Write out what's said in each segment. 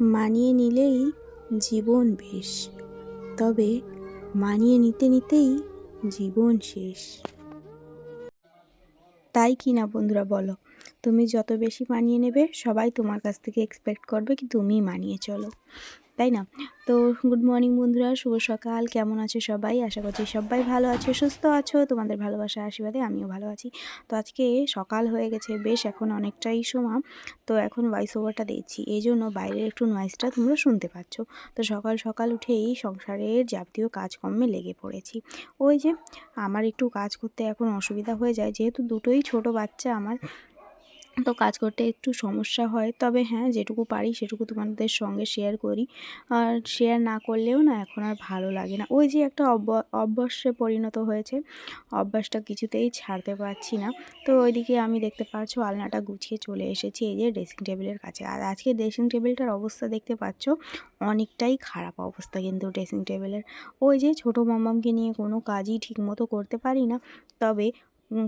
মানিয়ে নিলেই জীবন বেশ। তবে মানিয়ে নিতে নিতেই জীবন শেষ। তাই কি না বন্ধুরা বলো? তুমি যত বেশি মানিয়ে নেবে, সবাই তোমার কাছ থেকে এক্সপেক্ট করবে কি তুমি মানিয়ে চলো। তাই না? তো গুড মর্নিং বন্ধুরা, শুভ সকাল। কেমন আছো সবাই? আশা করছি সবাই ভালো আছো, সুস্থ আছো। তোমাদের ভালোবাসা আশীর্বাদে আমিও ভালো আছি। তো আজকে সকাল হয়ে গেছে, বেশ এখন অনেকটাই সময়। তো এখন ভয়েস ওভারটা দিচ্ছি। এই জন্য বাইরের একটু নয়েজটা তোমরা শুনতে পাচ্ছ। তো সকাল সকাল উঠেই সংসারের যাবতীয় কাজকর্মে লেগে পড়েছি। ওই যে আমার একটু কাজ করতে এখন অসুবিধা হয়ে যায়। যেহেতু দুটোই ছোট বাচ্চা আমার তো কাজ করতে একটু সমস্যা হয়। তবে হ্যাঁ যেটুকু পারি সেটুকু তোমাদের সঙ্গে শেয়ার করি। আর শেয়ার না করলেও না এখন আর ভালো লাগে না। ওই যে একটা অভ্য অভ্যাসে পরিণত হয়েছে, অভ্যাসটা কিছুতেই ছাড়তে পারছি না। তো ওইদিকে আমি দেখতে পাচ্ছ আলনাটা গুছিয়ে চলে এসেছি, এই যে ড্রেসিং টেবিলের কাছে। আর আজকে ড্রেসিং টেবিলটার অবস্থা দেখতে পাচ্ছ, অনেকটাই খারাপ অবস্থা কিন্তু ড্রেসিং টেবিলের ওই যে ছোটো মামামকে নিয়ে কোনো কাজই ঠিকমতো করতে পারি না। তবে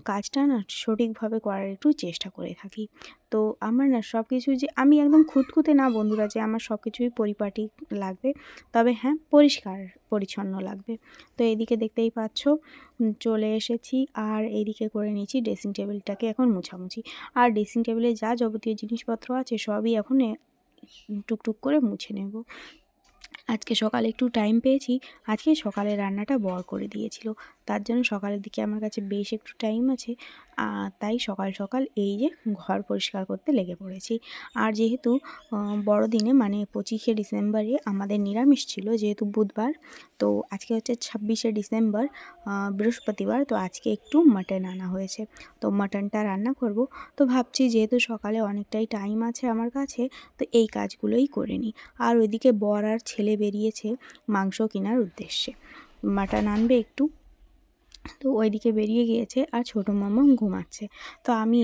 কাজটা না সঠিকভাবে করার একটু চেষ্টা করে থাকি। তো আমার না সব কিছু যে আমি একদম খুঁতখুঁতে না বন্ধুরা যে আমার সব কিছুই পরিপাটি লাগবে, তবে হ্যাঁ পরিষ্কার, পরিচ্ছন্ন লাগবে। তো এদিকে দেখতেই পাচ্ছ চলে এসেছি আর এইদিকে করে নিয়েছি ড্রেসিং টেবিলটাকে এখন মুছামুছি। আর ড্রেসিং টেবিলে যা যাবতীয় জিনিসপত্র আছে সবই এখন টুকটুক করে মুছে নেব। আজকে সকালে একটু টাইম পেয়েছি, আজকে সকালে রান্নাটা বর করে দিয়েছিল। তার জন্য সকালের দিকে আমার কাছে বেশ একটু টাইম আছে। তাই সকাল সকাল এই যে ঘর পরিষ্কার করতে লেগে পড়েছি। আর যেহেতু বড়দিনে মানে পঁচিশে ডিসেম্বরে আমাদের নিরামিষ ছিল যেহেতু বুধবার, তো আজকে হচ্ছে ছাব্বিশে ডিসেম্বর বৃহস্পতিবার, তো আজকে একটু মাটন আনা হয়েছে। তো মাটনটা রান্না করব। তো ভাবছি যেহেতু সকালে অনেকটাই টাইম আছে আমার কাছে, তো এই কাজগুলোই করে নিই। আর ওইদিকে বর আর ছেলে বেরিয়েছে মাংস কেনার উদ্দেশ্যে। মাটন আনবে একটু। তো ওইদিকে বেরিয়ে গিয়েছে আর ছোটো মামা ঘুমাচ্ছে। তো আমি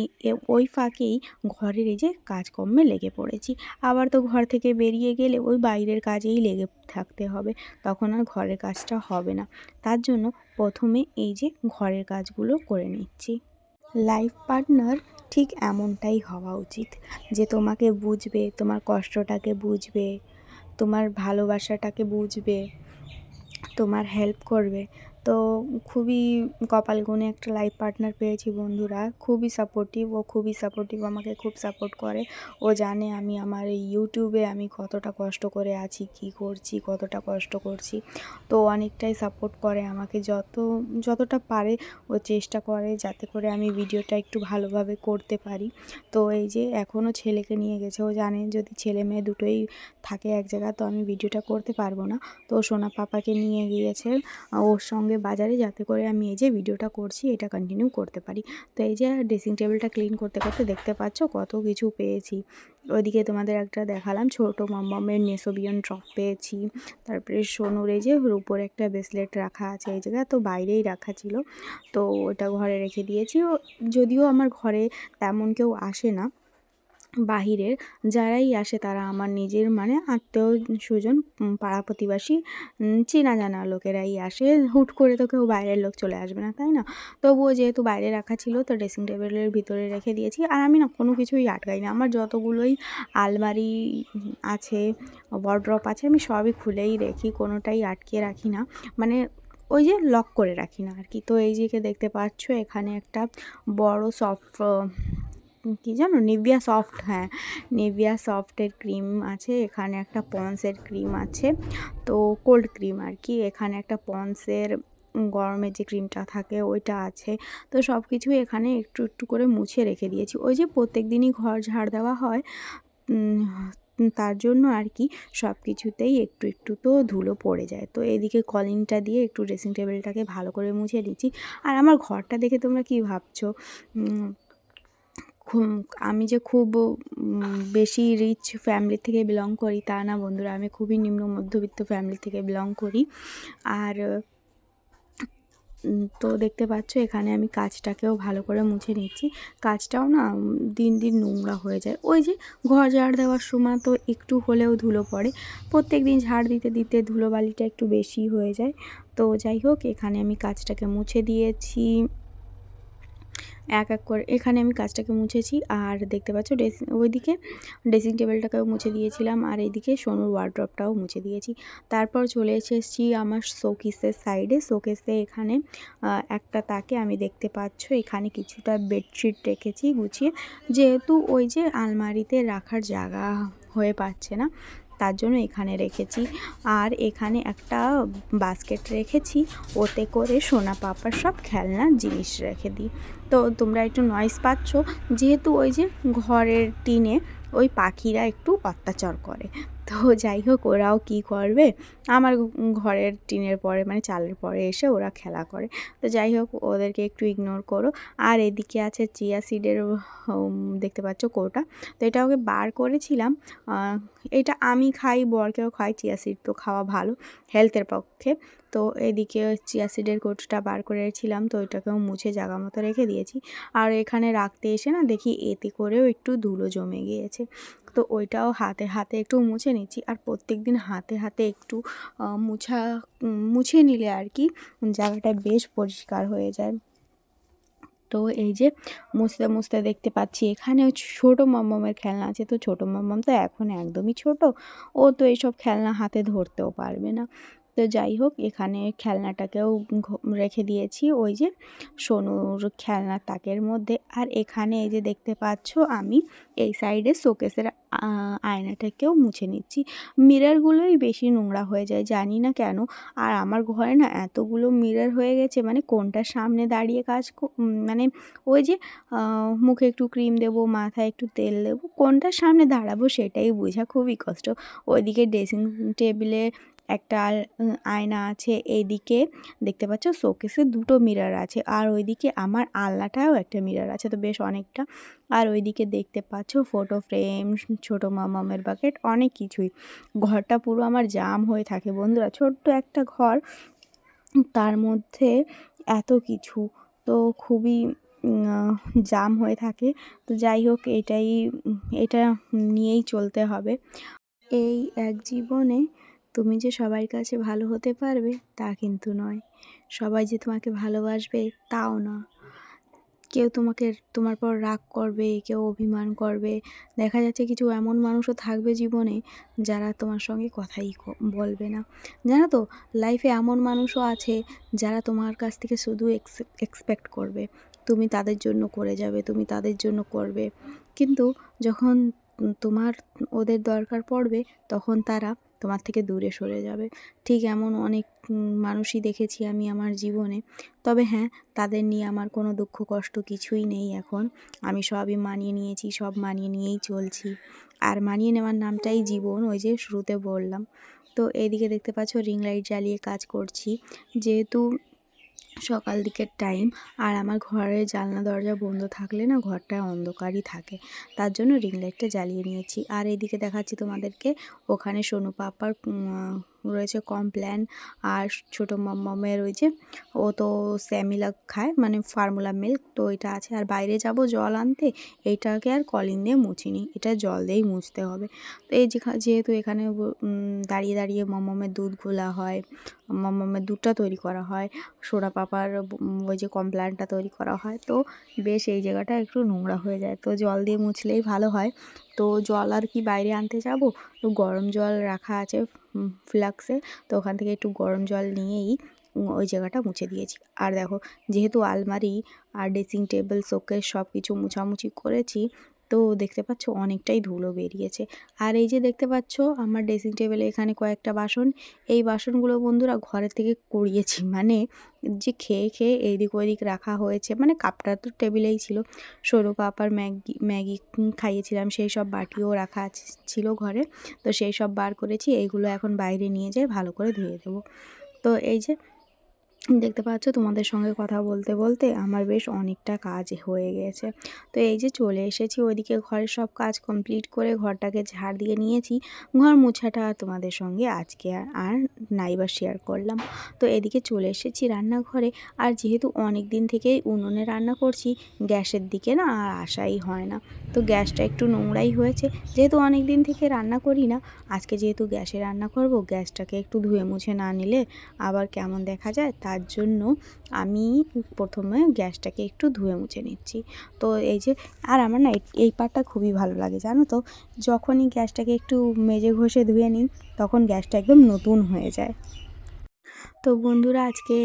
ওই ফাঁকেই ঘরের এই যে কাজকর্মে লেগে পড়েছি। আবার তো ঘর থেকে বেরিয়ে গেলে ওই বাইরের কাজেই লেগে থাকতে হবে। তখন আর ঘরের কাজটা হবে না। তার জন্য প্রথমে এই যে ঘরের কাজগুলো করে নিচ্ছি। লাইফ পার্টনার ঠিক এমনটাই হওয়া উচিত যে তোমাকে বুঝবে, তোমার কষ্টটাকে বুঝবে, তোমার ভালোবাসাটাকে বুঝবে, তোমার হেল্প করবে। তো খুবই কপাল গুনে একটা লাইফ পার্টনার পেয়েছি বন্ধুরা। খুবই সাপোর্টিভ ও খুবই সাপোর্টিভ আমাকে খুব সাপোর্ট করে। ও জানে আমি আমার এই ইউটিউবে আমি কতটা কষ্ট করে আছি, কি করছি, কতটা কষ্ট করছি। তো অনেকটাই সাপোর্ট করে আমাকে যত, যতটা পারে ও চেষ্টা করে যাতে করে আমি ভিডিওটা একটু ভালোভাবে করতে পারি। তো এই যে এখনও ছেলেকে নিয়ে গেছে, ও জানে যদি ছেলে মেয়ে দুটোই থাকে এক জায়গায়, তো আমি ভিডিওটা করতে পারব না। তো সোনা পাপাকে নিয়ে গিয়েছে ওর সঙ্গে হবে বাজারে যাতে করে আমি এই যে ভিডিওটা করছি, এটা কন্টিনিউ করতে পারি। তো এই যে ড্রেসিং টেবিলটা ক্লিন করতে করতে দেখতে পাচ্ছ কত কিছু পেয়েছি। ওইদিকে তোমাদের একটা দেখালাম, ছোটো মমের নেসোবিয়ন ড্রপ পেয়েছি। তারপরে সোনুর এই যে উপরে একটা ব্রেসলেট রাখা আছে এই জায়গায়, তো বাইরেই রাখা ছিল। তো ওটা ঘরে রেখে দিয়েছি। যদিও আমার ঘরে তেমন কেউ আসে না বাহিরের যারাই আসে তারা আমার নিজের মানে আত্মীয় স্বজন পাড়া প্রতিবেশী চেনা জানা লোকেরাই আসে। হুট করে তো কেউ বাইরের লোক চলে আসবে না, তাই না? তবুও যেহেতু বাইরে রাখা ছিল, তো ড্রেসিং টেবিলের ভিতরে রেখে দিয়েছি। আর আমি না কোনো কিছুই আটকাই না। আমার যতগুলোই আলমারি আছে ওয়ার্ড্রপ আছে, আমি সবই খুলেই রেখি, কোনোটাই আটকে রাখি না। মানে ওই যে লক করে রাখি না আর কি। তো এই যে দেখতে পাচ্ছ, এখানে একটা বড় সফট কী জানো? নিভিয়া সফট হ্যাঁ। নিভিয়া সফটের ক্রিম আছে, এখানে একটা পন্সের ক্রিম আছে। তো কোল্ড ক্রিম আর কি, এখানে একটা পন্সের গরমের যে ক্রিমটা থাকে, ওইটা আছে। তো সব কিছুই এখানে একটু একটু করে মুছে রেখে দিয়েছি। ওই যে প্রত্যেক দিনই ঘর ঝাড় দেওয়া হয় তার জন্য আর কি সব কিছুতেই একটু একটু তো ধুলো পড়ে যায়। তো এদিকে কলিংটা দিয়ে একটু ড্রেসিং টেবিলটাকে ভালো করে মুছে নিচ্ছি। আর আমার ঘরটা দেখে তোমরা কি ভাবছ? আমি যে খুব বেশি রিচ ফ্যামিলি থেকে বিলং করি তা না বন্ধুরা। আমি খুবই নিম্ন মধ্যবিত্ত ফ্যামিলি থেকে বিলং করি। আর তো দেখতে পাচ্ছ এখানে আমি কাজটাকেও ভালো করে মুছে নিচ্ছি। কাজটাও না দিন দিন নোংরা হয়ে যায়। ওই যে ঘর ঝাড় দেওয়ার সময় তো একটু হলেও ধুলো পড়ে। প্রত্যেক দিন ঝাড় দিতে দিতে ধুলোবালিটা একটু বেশি হয়ে যায়। তো যাই হোক, এখানে আমি কাজটাকে মুছে দিয়েছি। এক এক করে। এখানে আমি কাজটাকে মুছেছি। আর দেখতে পাচ্ছ, ড্রেসিং ওইদিকে ড্রেসিং টেবিলটাকেও মুছে দিয়েছিলাম। আর এইদিকে সোনুর ওয়ার্ড্রপটাও মুছে দিয়েছি। তারপর চলে এসেছি আমার শোকেসের সাইডে শোকেসে এখানে একটা তাকে আমি দেখতে পাচ্ছ। এখানে কিছুটা বেডশিট রেখেছি গুছিয়ে। যেহেতু ওই যে আলমারিতে রাখার জায়গা হয়ে পাচ্ছে না তার জন্য এখানে রেখেছি। আর এখানে একটা বাস্কেট রেখেছি। ওতে করে সোনা পাপার সব খেলনা জিনিস রেখে দিই। তো তোমরা একটু নয়েস পাচ্ছ। যেহেতু ওই যে ঘরের টিনে ওই পাখিরা একটু অত্যাচার করে। তো যাই হোক, ওরাও কী করবে? আমার ঘরের টিনের পরে মানে চালের পরে এসে ওরা খেলা করে। তো যাই হোক, ওদেরকে একটু ইগনোর করো। আর এদিকে আছে চিয়া সিডের দেখতে পাচ্ছ কোটা। তো এটা ওকে বার করেছিলাম। এটা আমি খাই, বরকেও খাই, চিয়া সিড তো খাওয়া ভালো, হেলথের পক্ষে। তো এদিকে চিয়া সিডের কোটটা বার করেছিলাম, তো ওইটাকেও মুছে জাগা মতো রেখে দিয়েছি। আর এখানে রাখতে এসে না দেখি, এতে করেও একটু ধুলো জমে গিয়েছে। তো ওইটাও হাতে হাতে একটু মুছে নিচ্ছি। আর প্রত্যেক দিন হাতে হাতে একটু মুছা, মুছে নিলে আর কি জায়গাটা বেশ পরিষ্কার হয়ে যায়। তো এই যে মুছতে মুছতে দেখতে পাচ্ছি এখানে ছোটো মমমের খেলনা আছে। তো ছোটো মমম তো এখন একদমই ছোট। ও তো এইসব খেলনা হাতে ধরতেও পারবে না। তো যাই হোক, এখানে খেলনাটাকেও রেখে দিয়েছি। ওই যে সোনুর খেলনার তাকের মধ্যে। আর এখানে এই যে দেখতে পাচ্ছ, আমি এই সাইডে শোকেসের আয়নাটাকেও মুছে নিচ্ছি। মিররগুলোই বেশি নোংরা হয়ে যায়, জানি না কেন। আর আমার ঘরে না এতগুলো মিরর হয়ে গেছে মানে কোনটার সামনে দাঁড়িয়ে কাজ মানে ওই যে মুখে একটু ক্রিম দেবো, মাথায় একটু তেল দেবো কোনটার সামনে দাঁড়াবো সেটাই বোঝা খুবই কষ্ট। ওইদিকে ড্রেসিং টেবিলে একটা আয়না আছে এইদিকে। দেখতে পাচ্ছ শোকেসে দুটো মিরর আছে। আর ওইদিকে আমার আলনাটাও একটা মিরর আছে, তো বেশ অনেকটা। আর ওইদিকে দেখতে পাচ্ছ ফটো ফ্রেম ছোটো মামামের বাকেট অনেক কিছুই। ঘরটা পুরো আমার জাম হয়ে থাকে বন্ধুরা। ছোট্ট একটা ঘর, তার মধ্যে এত কিছু, তো খুবই জাম হয়ে থাকে। তো যাই হোক, এটাই, এটা নিয়েই চলতে হবে। এই এক জীবনে তুমি যে সবার কাছে ভালো হতে পারবে, তা কিন্তু নয়। সবাই যে তোমাকে ভালোবাসবে, তাও না। কেউ তোমাকে, তোমার পর রাগ করবে, কেউ অভিমান করবে। দেখা যাচ্ছে কিছু এমন মানুষও থাকবে জীবনে যারা তোমার সঙ্গে কথাই বলবে না। জানো তো লাইফে এমন মানুষও আছে যারা তোমার কাছ থেকে শুধু এক্সপেক্ট করবে। তুমি তাদের জন্য করে যাবে, তুমি তাদের জন্য করবে। কিন্তু যখন তোমার ওদের দরকার পড়বে, তখন তারা তোমার থেকে দূরে সরে যাবে। ঠিক এমন অনেক মানুষই দেখেছি আমি আমার জীবনে। তবে হ্যাঁ তাদের নিয়ে আমার কোনো দুঃখ, কষ্ট কিছুই নেই এখন। আমি সবই মানিয়ে নিয়েছি, সব মানিয়ে নিয়েই চলছি। আর মানিয়ে নেওয়ার নামটাই জীবন, ওই যে শুরুতে বললাম। তো এদিকে দেখতে পাচ্ছ, রিং লাইট জ্বালিয়ে কাজ করছি। যেহেতু সকাল দিকের টাইম আর আমার ঘরের জানলা, দরজা বন্ধ থাকলে না ঘরটা অন্ধকারই থাকে। তার জন্য রিং লাইটটা জ্বালিয়ে নিয়েছি। আর এইদিকে দেখাচ্ছি তোমাদেরকে, ওখানে সোনু পাপার রয়েছে কমপ্ল্যান আর ছোটো মমের ওই যে, ও তো স্যামিলা খায় মানে ফার্মুলা মিল্ক তো এটা আছে। আর বাইরে যাব জল আনতে, এইটাকে আর কলিং দিয়ে মুছিনি, এটা জল দিয়েই মুছতে হবে। তো এই যেহেতু এখানে দাঁড়িয়ে দাঁড়িয়ে মমের দুধ ঘোলা হয় দুধটা তৈরি করা হয় সোনা পাপার ওই যে কমপ্ল্যানটা তৈরি করা হয়। তো বেশ এই জায়গাটা একটু নোংরা হয়ে যায়। তো জল দিয়ে মুছলেই ভালো হয়। তো জল আর কি বাইরে আনতে যাব? তো গরম জল রাখা আছে ফ্লাক্সে। তো ওখান থেকে একটু গরম জল নিয়েই ওই জায়গাটা মুছে দিয়েছি। আর দেখো, যেহেতু আলমারি আর ড্রেসিং টেবিল, শোকেস সব কিছু মুছামুছি করেছি তো দেখতে পাচ্ছ অনেকটাই ধুলো বেরিয়েছে। আর এই যে দেখতে পাচ্ছ আমার ড্রেসিং টেবিলে এখানে কয়েকটা বাসন। এই বাসনগুলো বন্ধুরা ঘরের থেকে কুড়িয়েছি। মানে যে খেয়ে খেয়ে এইদিক ওইদিক রাখা হয়েছে। মানে কাপটা তো টেবিলেই ছিল। সরু পাপার ম্যাগি ম্যাগি খাইয়েছিলাম। সেই সব বাটিও রাখা ছিল ঘরে। তো সেই সব বার করেছি। এইগুলো এখন বাইরে নিয়ে যেয়ে ভালো করে ধুয়ে দেবো। তো এই যে দেখতে পাচ্ছ তোমাদের সঙ্গে কথা বলতে বলতে আমার বেশ অনেকটা কাজ হয়ে গেছে। তো এই যে চলে এসেছি, ওইদিকে ঘরের সব কাজ কমপ্লিট করে ঘরটাকে ঝাড় দিয়ে নিয়েছি। ঘর মোছাটা তোমাদের সঙ্গে আজকে আর আর নাইবার শেয়ার করলাম। তো এদিকে চলে এসেছি রান্নাঘরে। আর যেহেতু অনেক দিন থেকেই উনুনে রান্না করছি, গ্যাসের দিকে না আর আসাই হয় না। তো গ্যাসটা একটু নোংরাই হয়েছে, যেহেতু অনেক দিন থেকে রান্না করি না, আজকে যেহেতু গ্যাসে রান্না করব, গ্যাসটাকে একটু ধুয়ে মুছে না নিলে আবার কেমন দেখা যায়, তার তার জন্য আমি প্রথমে গ্যাসটাকে একটু ধুয়ে মুছে নিচ্ছি। তো এই যে, আর আমার না এই- পার্টটা খুবই ভালো লাগে, জানো তো? যখনই গ্যাসটাকে একটু মেজে ঘষে ধুয়ে নিই, তখন গ্যাসটা একদম নতুন হয়ে যায়। তো বন্ধুরা, আজকে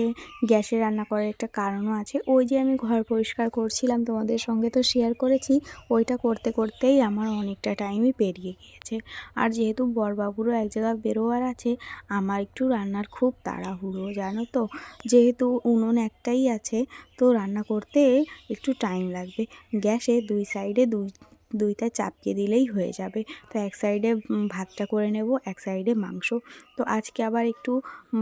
গ্যাসে রান্না করার একটা কারণও আছে। ওই যে আমি ঘর পরিষ্কার করছিলাম তোমাদের সঙ্গে তো শেয়ার করেছি, ওইটা করতে করতেই আমার অনেকটা টাইমই পেরিয়ে গিয়েছে। আর যেহেতু বরবাবুরও এক জায়গায় বেরোবার আছে, আমার একটু রান্নার খুব তাড়াহুড়ো, জানো তো? যেহেতু উনুন একটাই আছে, তো রান্না করতে একটু টাইম লাগবে। গ্যাসে দুই সাইডে দুই দুইটা চাপকে দিলেই হয়ে যাবে। তো এক সাইডে ভাতটা করে নেব, এক সাইডে মাংস। তো আজকে আবার একটু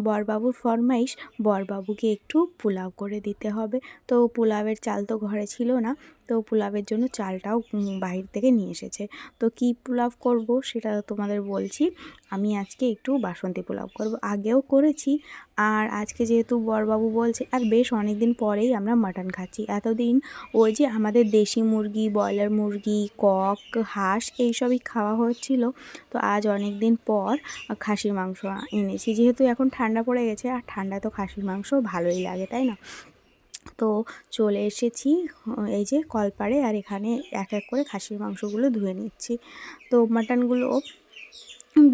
বরবাবুর ফরমাইশ, বরবাবুকে একটু পোলাও করে দিতে হবে। তো পোলাওয়ের চাল তো ঘরে ছিল না। তো পোলাওয়ের জন্য চালটাও বাইরে থেকে নিয়ে এসেছে। তো কী পোলাও করব সেটা তোমাদের বলছি। আমি আজকে একটু বাসন্তী পোলাও করব। আগেও করেছি আর আজকে যেহেতু বরবাবু বলছে, আর বেশ অনেক দিন পরেই আমরা মাটন খাচ্ছি। এতদিন ওই যে আমাদের দেশি মুরগি, ব্রয়লার মুরগি, কক, হাঁস এইসবই খাওয়া হচ্ছিল। তো আজ অনেক দিন পর খাসির মাংস এনেছি। যেহেতু এখন ঠান্ডা পড়ে গেছে, আর ঠান্ডা তো খাসির মাংস ভালোই লাগে, তাই না? তো চলে এসেছি এই যে কলপাড়ে আর এখানে এক এক করে খাসির মাংসগুলো ধুয়ে নিচ্ছি। তো মাটনগুলো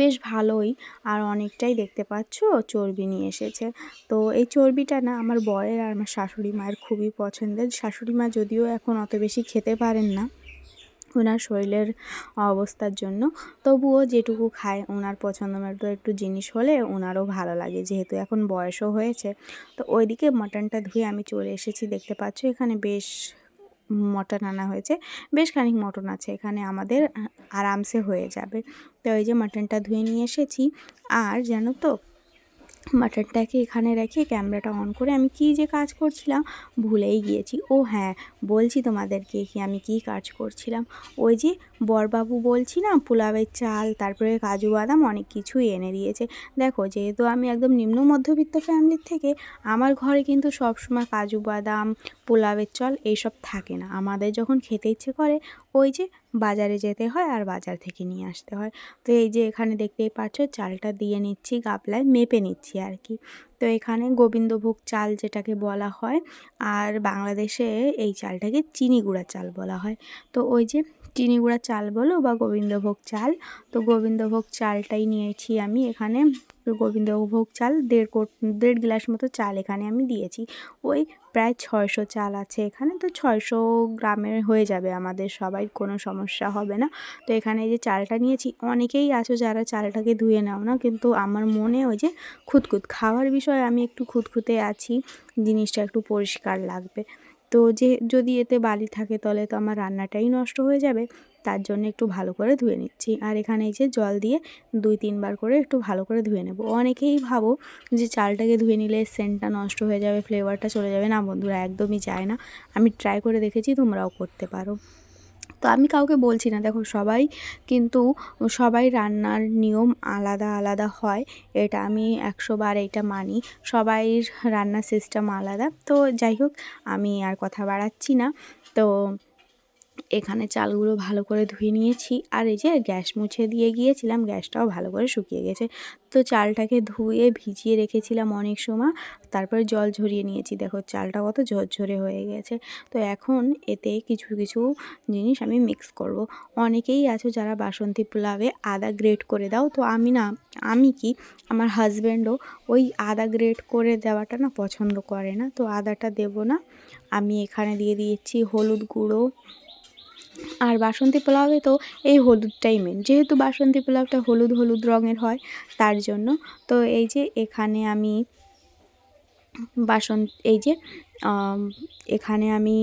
বেশ ভালোই আর অনেকটাই দেখতে পাচ্ছ চর্বি নিয়ে এসেছে। তো এই চর্বিটা না আমার বয়ের আর আমার শাশুড়ি মায়ের খুবই পছন্দের। শাশুড়ি মা যদিও এখন অত বেশি খেতে পারেন না। ওনার শরীরের অবস্থার জন্য। তবুও যেটুকু খায়, ওনার পছন্দ মতো একটু জিনিস হলে ওনারও ভালো লাগে, যেহেতু এখন বয়সও হয়েছে। তো ওইদিকে মাটনটা ধুয়ে আমি চলে এসেছি, দেখতে পাচ্ছ এখানে বেশ মটন আনা হয়েছে। বেশ খানিক মটন আছে এখানে আমাদের আরামসে হয়ে যাবে। তো ওই যে মাটনটা ধুয়ে নিয়ে এসেছি, আর জানো তো মাটনটাকে এখানে রেখে ক্যামেরাটা অন করে আমি কী যে কাজ করছিলাম ভুলেই গিয়েছি। ও হ্যাঁ বলছি তোমাদেরকে কি আমি কী কাজ করছিলাম। ওই যে বরবাবু বলছি না, পোলাওয়ের চাল, তারপরে কাজু বাদাম অনেক কিছুই এনে দিয়েছে। দেখো, যেহেতু আমি একদম নিম্ন মধ্যবিত্ত ফ্যামিলির থেকে, আমার ঘরে কিন্তু সবসময় কাজু বাদাম, পোলাওয়ের চাল এইসব থাকে না। আমাদের যখন খেতে ইচ্ছে করে, ওই যে বাজারে যেতে হয় আর বাজার থেকে নিয়ে আসতে হয়। তো এই যে এখানে দেখতেই পাচ্ছ, চালটা দিয়ে নিচ্ছি, গাবলায় মেপে নিচ্ছি আর কি। তো এখানে গোবিন্দভোগ চাল যেটাকে বলা হয়, আর বাংলাদেশে এই চালটাকে চিনি গুঁড়া চাল বলা হয়। তো ওই যে চিনি গুঁড়া চাল বলো বা গোবিন্দভোগ চাল। তো গোবিন্দভোগ চালটাই নিয়েছি আমি এখানে। গোবিন্দভোগ চাল দেড় কোট, দেড় গ্লাস মতো চাল এখানে আমি দিয়েছি। ওই প্রায় ছয়শো চাল আছে এখানে। তো ছয়শো গ্রামের হয়ে যাবে আমাদের সবাই, কোনো সমস্যা হবে না। তো এখানে যে চালটা নিয়েছি, অনেকেই আছো যারা চালটাকে ধুয়ে নাও না, কিন্তু আমার মনে ওই যে খুঁতখুত। খাওয়ার বিষয়ে আমি একটু খুঁতখুঁতে আছি, জিনিসটা একটু পরিষ্কার লাগবে। তো যে, যদি এতে বালি থাকে তাহলে তো আমার রান্নাটাই নষ্ট হয়ে যাবে। তার জন্য একটু ভালো করে ধুয়ে নিচ্ছি। আর এখানে এই যে জল দিয়ে দুই, তিনবার করে একটু ভালো করে ধুয়ে নেব। অনেকেই ভাবো যে চালটাকে ধুয়ে নিলে সেন্টটা নষ্ট হয়ে যাবে ফ্লেভারটা চলে যাবে। না বন্ধুরা, একদমই যায় না। আমি ট্রাই করে দেখেছি, তোমরাও করতে পারো। তো আমি কাউকে বলছি না। দেখো, সবাই কিন্তু, সবাই রান্নার নিয়ম আলাদা আলাদা হয়, এটা আমি একশো বার এটা মানি। সবাই রান্নার সিস্টেম আলাদা। তো যাই হোক, আমি আর কথা বাড়াচ্ছি না। তো এখানে চালগুলো ভালো করে ধুয়ে নিয়েছি। আর এই যে গ্যাস মুছে দিয়ে গিয়েছিলাম, গ্যাসটাও ভালো করে শুকিয়ে গেছে। তো চালটাকে ধুয়ে ভিজিয়ে রেখেছিলাম অনেক সময়, তারপরে জল ঝরিয়ে নিয়েছি। দেখো চালটা কত ঝরঝরে হয়ে গেছে। তো এখন এতে কিছু কিছু জিনিস আমি মিক্স করব। অনেকেই আছো যারা বাসন্তী পোলাওয়ে আদা গ্রেট করে দাও। তো আমি না, আমি কি আমার হাজব্যান্ডও ওই আদা গ্রেট করে দেওয়াটা না পছন্দ করে না। তো আদাটা দেব না। আমি এখানে দিয়ে দিয়েছি হলুদ গুঁড়ো আর বাসন্তী পোলাওয়ে তো এই হলুদটাই মেন যেহেতু বাসন্তী পোলাওটা হলুদ হলুদ রঙের হয়, তার জন্য তো এই যে এখানে আমি বাসন এই যে এখানে আমি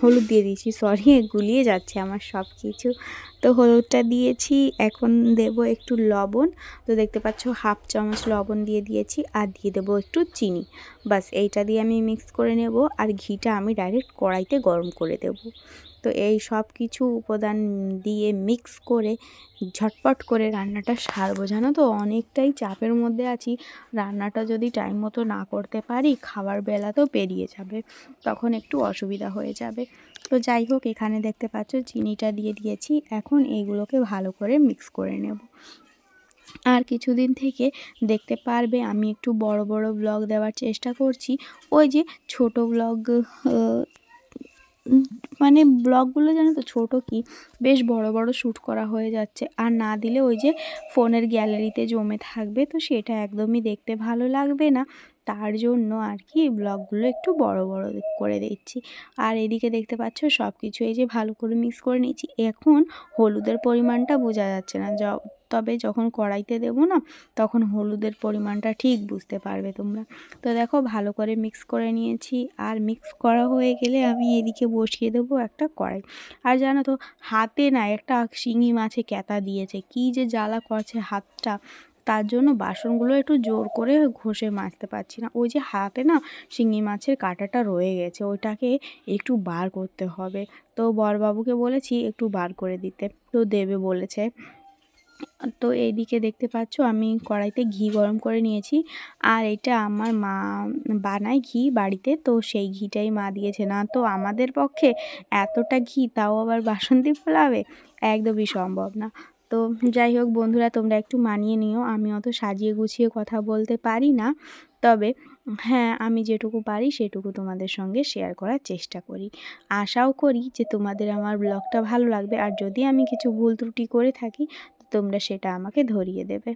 হলুদ দিয়ে দিয়েছি সরি গুলিয়ে যাচ্ছে আমার সব কিছু তো হলুদটা দিয়েছি, এখন দেব একটু লবণ। তো দেখতে পাচ্ছ, হাফ চামচ লবণ দিয়ে দিয়েছি, আর দিয়ে দেবো একটু চিনি। বাস এইটা দিয়ে আমি মিক্স করে নেব, আর ঘিটা আমি ডাইরেক্ট কড়াইতে গরম করে দেব। তো এই সব কিছু উপাদান দিয়ে মিক্স করে ঝটপট করে রান্নাটা সারবো, জানো তো? অনেকটাই চাপের মধ্যে আছি। রান্নাটা যদি টাইম মতো না করতে পারি, খাবার বেলা তো পেরিয়ে যাবে, তখন একটু অসুবিধা হয়ে যাবে। তো যাই হোক, এখানে দেখতে পাচ্ছ চিনিটা দিয়ে দিয়েছি। এখন এইগুলোকে ভালো করে মিক্স করে নেব। আর কিছুদিন থেকে দেখতে পারবে, আমি একটু বড় বড় ব্লগ দেওয়ার চেষ্টা করছি। ওই যে ছোট ব্লগ মানে ব্লগগুলো জানো তো ছোটো কি? বেশ বড় বড় শ্যুট করা হয়ে যাচ্ছে। আর না দিলে ওই যে ফোনের গ্যালারিতে জমে থাকবে, তো সেটা একদমই দেখতে ভালো লাগবে না। তার জন্য আর কি ব্লগগুলো একটু বড় বড় করে দিচ্ছি। আর এদিকে দেখতে পাচ্ছ সব কিছু এই যে ভালো করে মিক্স করে নিয়েছি। এখন হলুদের পরিমাণটা বোঝা যাচ্ছে না। তবে যখন কড়াইতে দেবো না, তখন হলুদের পরিমাণটা ঠিক বুঝতে পারবে তোমরা। তো দেখো ভালো করে মিক্স করে নিয়েছি। আর মিক্স করা হয়ে গেলে আমি এদিকে বসিয়ে দেবো একটা কড়াই। আর জানো তো, হাতে না একটা শিঙি মাছে ক্যাতা দিয়েছে। কি যে জ্বালা করছে হাতটা। তার জন্য বাসনগুলো একটু জোর করে ঘষে মাজতে পারছি না। ওই যে হাতে না শিঙি মাছের কাঁটাটা রয়ে গেছে, ওইটাকে একটু বার করতে হবে। তো বরবাবুকে বলেছি একটু বার করে দিতে। তো দেবে বলেছে। তো এইদিকে দেখতে পাচ্ছ আমি কড়াইতে ঘি গরম করে নিয়েছি। আর এটা আমার মা বানায় ঘি বাড়িতে, তো সেই ঘিটাই মা দিয়েছে না। তো আমাদের পক্ষে এতটা ঘি তাও আবার বাসন্তী ফোলাবে? একদমই সম্ভব না। তো যাই হোক বন্ধুরা, তোমরা একটু মানিয়ে নিও। আমি অত সাজিয়ে গুছিয়ে কথা বলতে পারি না। তবে হ্যাঁ আমি যেটুকু পারি সেটুকু তোমাদের সঙ্গে শেয়ার করার চেষ্টা করি। আশাও করি যে তোমাদের আমার ব্লগটা ভালো লাগবে। আর যদি আমি কিছু ভুল ত্রুটি করে থাকি তোমরা সেটা আমাকে ধরিয়ে দেবে।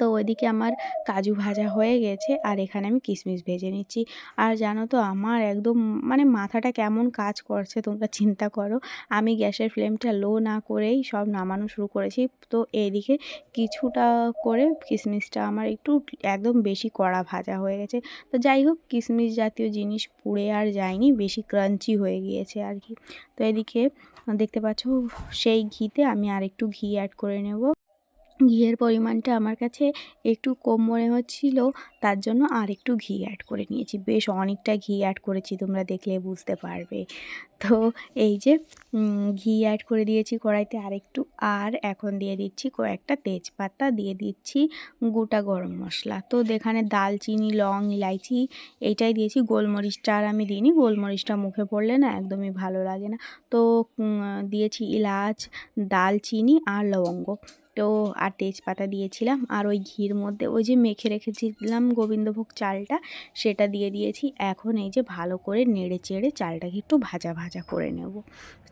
তো ওইদিকে আমার কাজু ভাজা হয়ে গেছে আর এখানে আমি কিশমিশ ভেজে নিচ্ছি। আর জানো তো আমার একদম মানে মাথাটা কেমন কাজ করছে তোমরা চিন্তা করো। আমি গ্যাসের ফ্লেমটা লো না করেই সব নামানো শুরু করেছি। তো এইদিকে কিছুটা করে কিশমিশটা আমার একটু একদম বেশি কড়া ভাজা হয়ে গেছে। তো যাই হোক, কিশমিশ জাতীয় জিনিস পুড়ে আর যায়নি, বেশি ক্রাঞ্চি হয়ে গিয়েছে আর কি। তো এদিকে দেখতে পাচ্ছ সেই ঘিতে আমি আর একটু ঘি অ্যাড করে নেব। ঘিয়ের পরিমাণটা আমার কাছে একটু কম মনে হচ্ছিল, তার জন্য আর একটু ঘি অ্যাড করে নিয়েছি। বেশ অনেকটা ঘি অ্যাড করেছি, তোমরা দেখলে বুঝতে পারবে। তো এই যে ঘি অ্যাড করে দিয়েছি কড়াইতে আরেকটু, আর এখন দিয়ে দিচ্ছি কয়েকটা তেজপাতা, দিয়ে দিচ্ছি গোটা গরম মশলা। তো এখানে দালচিনি, লং, ইলাইচি, এইটাই দিয়েছি, গোলমরিচটা আর আমি দিইনি। গোলমরিচটা মুখে পড়লে না একদমই ভালো লাগে না। তো দিয়েছি ইলাচ দালচিনি আর লবঙ্গ। তো আর তেজপাতা দিয়েছিলাম আর ওই ঘির মধ্যে ওই যে মেখে রেখেছিলাম গোবিন্দভোগ চালটা সেটা দিয়ে দিয়েছি। এখন এই যে ভালো করে নেড়ে চেড়ে চালটাকে একটু ভাজা ভাজা করে নেব।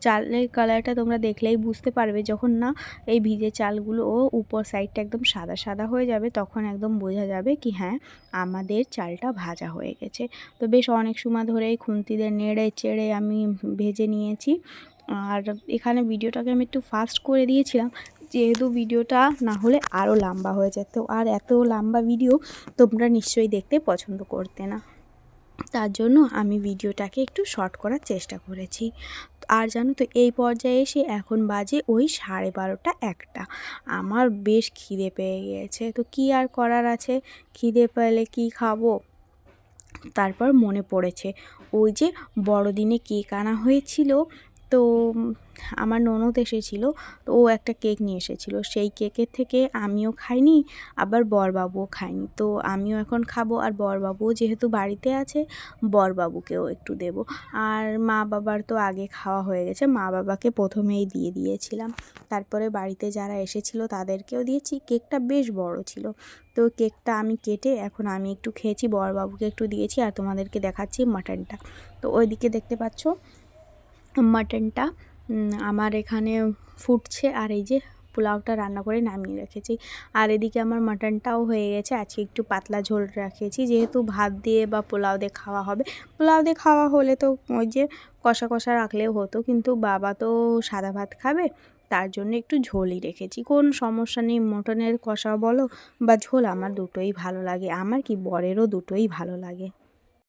চালের কালারটা তোমরা দেখলেই বুঝতে পারবে যখন না এই ভিজে চালগুলো ও উপর সাইডটা একদম সাদা সাদা হয়ে যাবে তখন একদম বোঝা যাবে কি হ্যাঁ আমাদের চালটা ভাজা হয়ে গেছে। তো বেশ অনেক সময় ধরে এই খুন্তিদের নেড়ে চেড়ে আমি ভেজে নিয়েছি। আর এখানে ভিডিওটাকে আমি একটু ফাস্ট করে দিয়েছিলাম যেহেতু ভিডিওটা না হলে আরও লম্বা হয়ে যেত। আর এত লম্বা ভিডিও তোমরা নিশ্চয়ই দেখতে পছন্দ করতে না। তার জন্য আমি ভিডিওটাকে একটু শর্ট করার চেষ্টা করেছি। আর জানো তো, এই পর্যায়ে এসে এখন বাজে ওই সাড়ে বারোটা একটা। আমার বেশ খিদে পেয়ে গিয়েছে তো কি আর করার আছে? খিদে পেলে কি খাব? তারপর মনে পড়েছে, ওই যে বড়দিনে কেক আনা হয়েছিল তো আমার ননদ এসেছিল, তো ও একটা কেক নিয়ে এসেছিল। সেই কেকের থেকে আমিও খাইনি, আবার বরবাবুও খাইনি। তো আমিও এখন খাব আর বরবাবুও যেহেতু বাড়িতে আছে, বরবাবুকেও একটু দেব। আর মা বাবার তো আগে খাওয়া হয়ে গেছে, মা বাবাকে প্রথমেই দিয়ে দিয়েছিলাম। তারপরে বাড়িতে যারা এসেছিল তাদেরকেও দিয়েছি, কেকটা বেশ বড় ছিল। তো কেকটা আমি কেটে এখন আমি একটু খেয়েছি, বরবাবুকে একটু দিয়েছি আর তোমাদেরকে দেখাচ্ছি মাটনটা। তো ওইদিকে দেখতে পাচ্ছ মাটনটা আমার এখানে ফুটছে আর এই যে পোলাওটা রান্না করে নামিয়ে রেখেছি। আর এদিকে আমার মাটনটাও হয়ে গেছে, আজকে একটু পাতলা ঝোল রেখেছি, যেহেতু ভাত দিয়ে বা পোলাও দিয়ে খাওয়া হবে। পোলাও দিয়ে খাওয়া হলে তো ওই যে কষা কষা রাখলেও হতো, কিন্তু বাবা তো সাদা ভাত খাবে, তার জন্য একটু ঝোলই রেখেছি। কোন সমস্যা নেই, মটনের কষা বলো বা ঝোল, আমার দুটোই ভালো লাগে, আমার কি বরেরও দুটোই ভালো লাগে।